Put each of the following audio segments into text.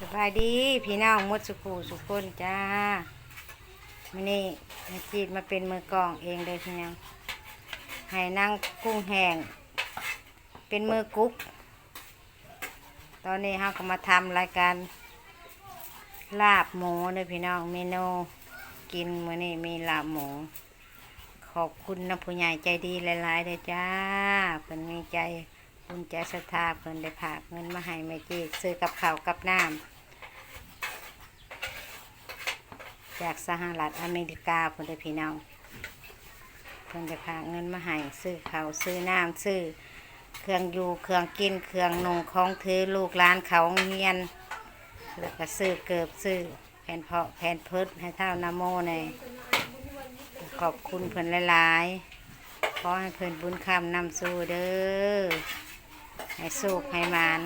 สบายดีพี่น้องมดสุขูสุขคนจ้ามื่อนี้แม่จีดมาเป็นมือกองเองเลยพี่น้องให้นั่งกุ้งแห้งเป็นมือกุ๊ก ตอนนี้เราก็มาทำรายการ ลาบหมูเลยพี่น้องเมนูกินมื้อนี้มีลาบหมู ขอบคุณนะผู้ใหญ่ใจดีหลายๆเลยจ้าเพิ่นมีใจ คุณใจศรัทธาเพิ่นได้ผากเงินมาให้แม่จีดซื้อกับข้าวกับน้ำจากสหรัฐอเมริกาเพิ่นได้พี่น้องเพิ่นจะผากเงินมาให้ซื้อข้าวซื้อน้ำซื้อเครื่องอยู่เครื่องกินเครื่องนุ่งของถือลูกหลานเขาเงียนแล้วก็ซื้อเกิบซื้อแผ่นเพาะแผ่นเพิดให้เท่านาโมในขอบคุณเพิ่นหลายๆขอให้เพิ่นบุญคำนำสู่เด้อ ให้สุกให้มาน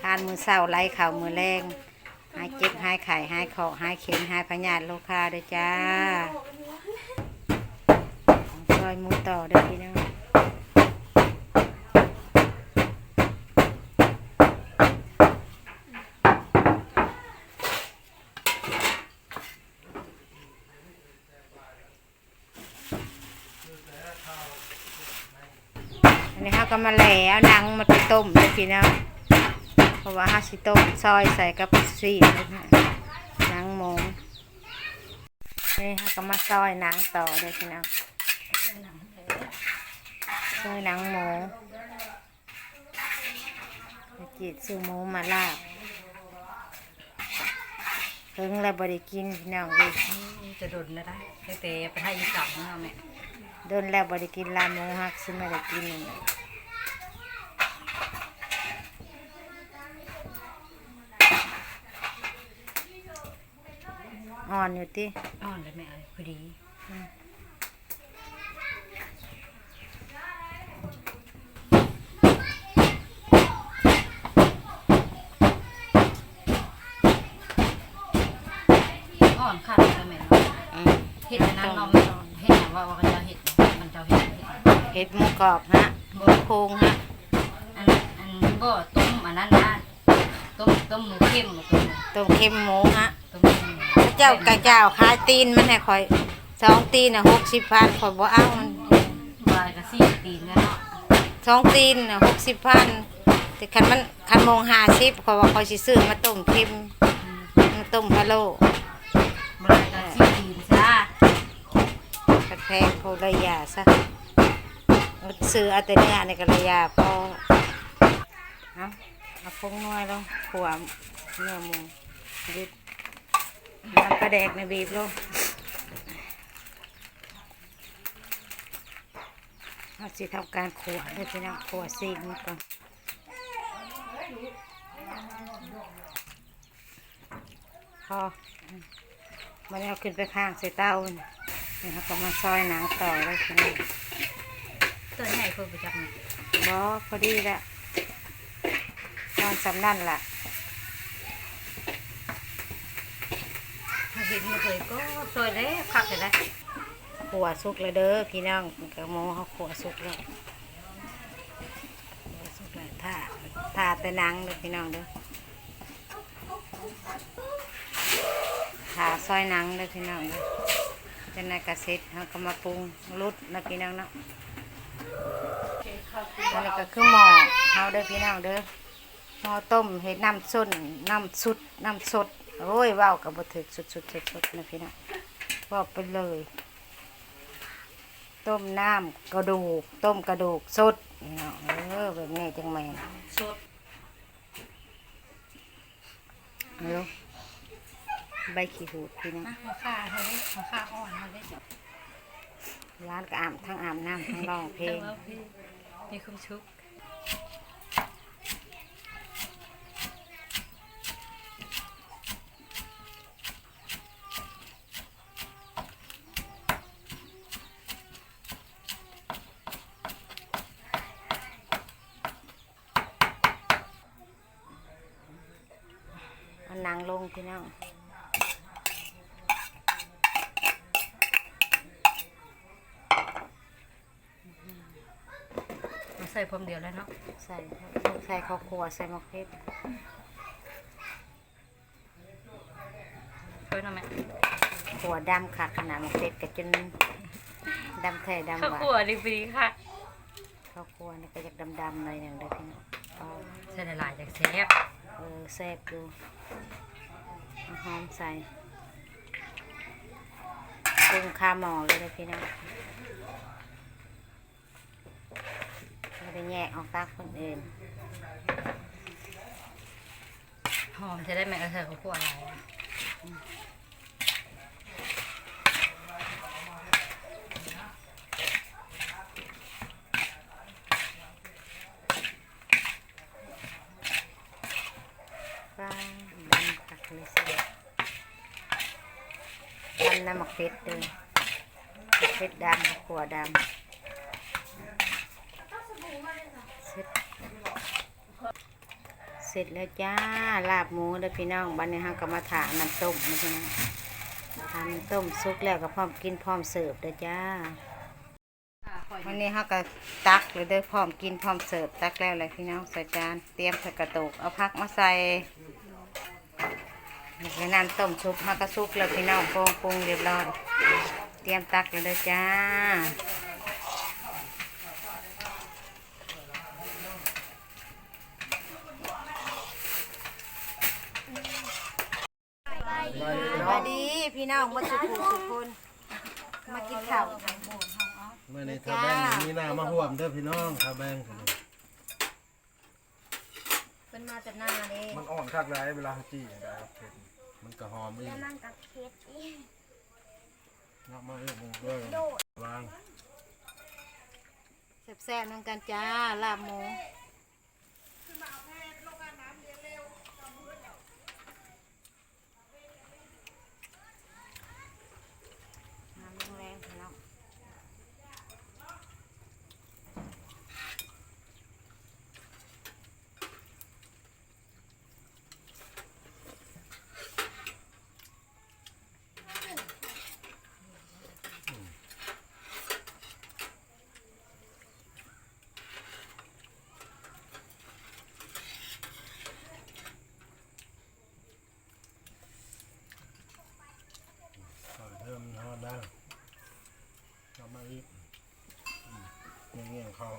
ทานมือเศร้าไล่ข่ามือแรงหายเจ็บหายไข่หายคอหายเข็มหายพยาธิโลคาด้วยจ้าซอยมูต่อด้อพี่น้อง นนี้เขาก็มาแล่เอาหนังมาไปต้มเด้อพี่น้องเพราะว่าเขาสิต้มซอยใส่กับซีนเลยค่ะนังหมูนี่เขาก็มาซอยนังต่อเด้อพี่น้องซอยนังหมูจีดซื้อหมูมาลาบเพิ่งแล้วบริกินพี่น้องเลยจะโดนแล้วได้แต่ไปให้อีสังเนาะแม่ โดนแล้วบริกินลาบหมูฮักซื้อมาได้กินนี่อ่อนอยู่ที่อ่อนเลยแม่เอ้ยพอดีอ่อนขัดเลยแม่เนาะอืมเห็ดอันนั้นเนาะแม่เห็ดอย่างว่าว่ากันจะเห็ด มันจะเห็ดเห็ดเห็ดหมูกรอบฮะหมูโครงฮะอันอันบ่ต้มอันนั้นนะต้มต้มหมูเข้มกับต้มต้มเค็มหมูฮะต้มพระเจ้ากระเจ้าขายตีนมันให้คอยสองตีนน่ะหกสิบพันคอยบ่เอามันวายกับซี่ตีนกันเนาะสองตีนน่ะหกสิบพันแต่คันมันคันโมงห้าสิบคอยว่าคอยสิซื้อมาต้มเค็มมาต้มพะโล้ กระแพงโพระยาซะซื้ออาตเนื้อในกระยาพอเอาเอาพงน้อยลงขวามเนื้อมูยึดน้ำกระแดกในบีบลงเราจะทำการขวดด้วยพี่น้องขวดซีกมันก่อนพอมันเอาขึ้นไปข้างใส่เต้านี่ย นี่เขาก็มาซอยหนังต่อเลยพี่น้องตัวใหญ่เพิ่มไปจักหน่อยบอพอดีละนอนสำนั่นล่ะถ้าเห็ดมาเคยก็ซอยแล้วคักเลยได้ขวดสุกแล้วเด้อพี่น้องกระโมเขาขวดสุกแล้วขวดสุกแล้วท่าท่าแต่หนังเด้อพี่น้องเด้อท่าซอยหนังเด้อพี่น้องเด้อ จะนายกระเซ็ดเขาก็มาปรุงรุดนะพี่น้องเนาะอันนี้ก็คือหม้อเขาเด้อพี่น้องเด้อหม้อต้มเห็ดน้ำส้นน้ำสุดน้ำสดโอ้ยว้าวกับบะถึกสุดสุดสุดสุดๆนะพี่น้องบอกไปเลย ต้มน้ำกระดูก ต้มกระดูกสดนี่เนาะเออแบบนี้จังแมน สด เอาลูก ใบขี้หูดพี่น้องนะมาค่าเขาได้มาค่าอ่อนเขาได้ร้านก็อาบทั้งอาบน้ำทั้งร้องเพลงแต่ว่าพี่มีความชุกเอานางลงพี่น้อง ใส่พร้อมเดียวแล้วเนาะใส่ใส่ข้าวคั่วใส่มะเขือเนาะแม่หัวดำค่ะขนาดมันเป็ดก็จนดำแท้ดำข้าวหวานคั่วดีดีค่ะข้าวคั่วนี่ก็อยากดำๆหน่อยหนึ่งเด้อพี่น้องเอาใส่หลายๆจากแซ่บเออแซ่บดูเอาหอมใส่ปรุงข้าวหม้อเลยเด้อพี่น้อง ไม่ได้แยกออกตากคนอื่นหอมจะได้แม่เออใส่ข้าวคั่วหลายอะป้าดำคักเลยสิดำน้ำหมักเผ็ดเลยหมักเผ็ดดำข้าวคั่วดำ เสร็จแล้วจ้า ลาบหมูเด้อพี่น้องบันนี้ฮะก็มาถาน้ำต้มนะพี่น้องทานน้ำต้มซุกแล้วก็พร้อมกินพร้อมเสิร์ฟเด้อจ้าวันนี้เขาก็ตักเลยเด้อพร้อมกินพร้อมเสิร์ฟตักแล้วเลยพี่น้องใส่จานเตรียมใส่กระตุกเอาพักมาใส่นี่คือน้ำต้มซุปเขาก็ซุปแล้วพี่น้องปรุงปรุงเรียบร้อยเตรียมตักเลยเด้อจ้าสวัสดี พี่น้องมาสุขุสุขคนมากินข้าวเมื่อในทาแบงมีหน้ามาห่วมเด้อพี่น้องทาแบงกันเป็นมาจากหน้าเลยมันอ่อนคักได้เวลาเขาจี้ได้ครับเผ็ดมันก็หอมอีกนั่งกับเพชรอีกนักมาเอื้อมึงด้วยวางแซ่บๆนั่งกันจ้าลาบหมูน้ำแรงๆพี่น้อง ก็เริ่มทอดได้กลับมาอีกอืมเงี้ยงๆเข้า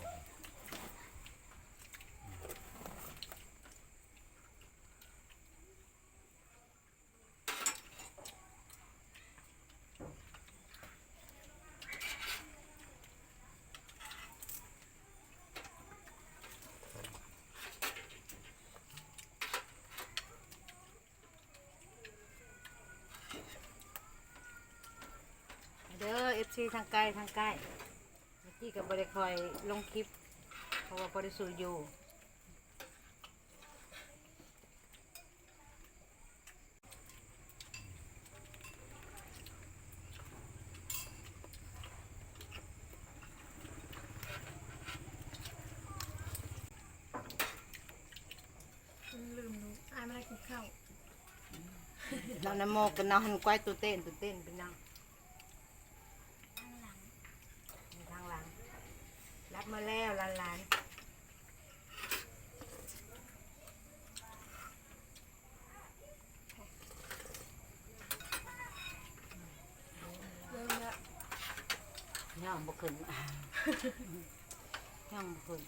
เด้อเอฟ ซีทางใกล้ทางใกล้เมื่อกี้กับบริคอยลงคลิป เพราะว่าบริสุทธิ์อยู่ลืมหนูอายไม่ได้กินข้าว เราน้ำโมกกันนอนกวายตัวเต้นตัวเต้นเป็นนางทางหลัง รับมาแล้วหลานๆ เริ่มแล้ว ย่องบ่ขึ้นย่องบ่ขึ้น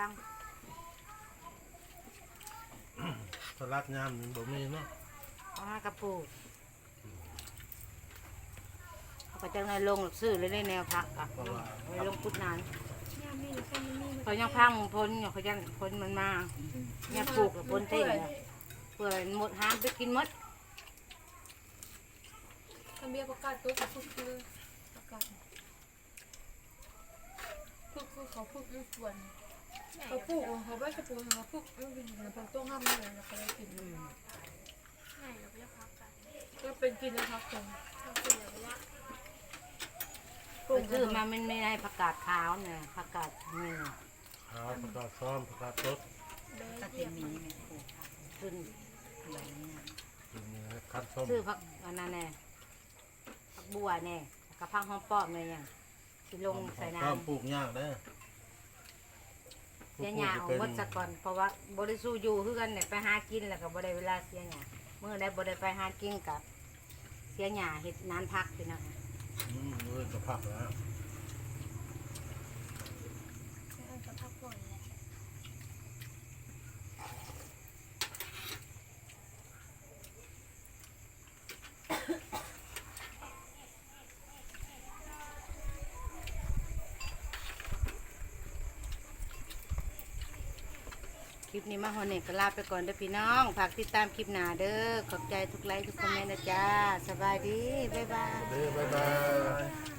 อันหลังสลัดยามนี่บ่มีเนาะเอาห้ากระปุกเอาไปจังในลงหลักซื้อเลยได้แนวพักอะไปลงพุดนานย่ามีหรือแค่นี้มีเขายังพังพ้นอยู่เขายังพ้นมันมาเนี่ยปลูกกับพ้นเต้นเลยเปื่อยหมดห้ามไปกินหมดทำเบียร์ประกาศตัวกับพูดคือประกาศพูดคือเขาพูดด้วยส่วน เขาปลูกเขาไม่ใช่ปลูกเขาปลูกไมันเป็นอย่างพักต้มห้ามเลยแล้วก็ได้กินก็เป็นกินแล้วพักตรงก็คือมามันไม่ได้ผักกาดขาวเนี่ยผักกาดนี่ขาวประกาศซ้อมประกาศรถก็จะมีแม่ครูขึ้นแบบนี้กินนี่คัดส้มซื้อผักอันนั้นแน่ผักบัวแน่กระพังหอมปอมเลยอย่างที่ลงใส่น้ข้าวปลูกยากได้ำเสียหยาเอาหมดซะก่อนเพราะว่าบริสู้อยู่คือกันเนี่ยไปหากินแล้วก็บ่ได้เวลาเสียหยาเมื่อได้บ่ได้ไปหากินกับเสียหยาเห็ดนานพักพี่น้องอืมด้วยกระพักแล้วคลิ ปนี้มาฮอนเนกก็ลาไปก่อนเด้อพี่น้องฝากติดตามคลิปหน้าเด้อขอบใจทุกไลค์ทุกคอมเมนต์นะจ๊ะสบายดี บ๊ายบาย เด้อบ๊ายบาย